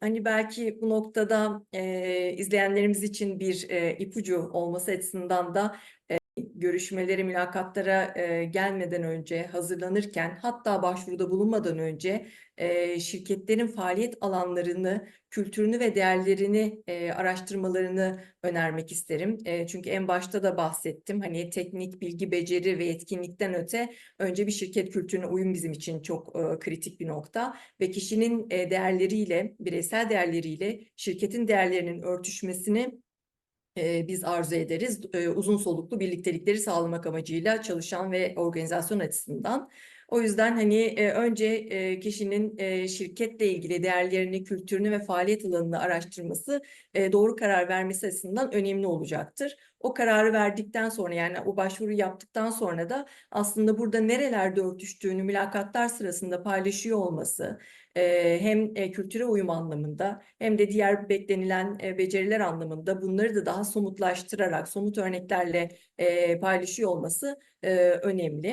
Hani belki bu noktada e, izleyenlerimiz için bir e, ipucu olması açısından da görüşmelere, mülakatlara e, gelmeden önce hazırlanırken hatta başvuruda bulunmadan önce e, şirketlerin faaliyet alanlarını, kültürünü ve değerlerini e, araştırmalarını önermek isterim. E, çünkü en başta da bahsettim. Hani teknik, bilgi, beceri ve yetkinlikten öte önce bir şirket kültürüne uyum bizim için çok e, kritik bir nokta ve kişinin e, değerleriyle, bireysel değerleriyle şirketin değerlerinin örtüşmesini e, biz arzu ederiz. E, uzun soluklu birliktelikleri sağlamak amacıyla çalışan ve organizasyon açısından. O yüzden hani e, önce e, kişinin e, şirketle ilgili değerlerini, kültürünü ve faaliyet alanını araştırması doğru karar vermesi açısından önemli olacaktır. O kararı verdikten sonra yani o başvuru yaptıktan sonra da aslında burada nerelerde örtüştüğünü mülakatlar sırasında paylaşıyor olması hem kültüre uyum anlamında hem de diğer beklenilen beceriler anlamında bunları da daha somutlaştırarak somut örneklerle paylaşıyor olması önemli.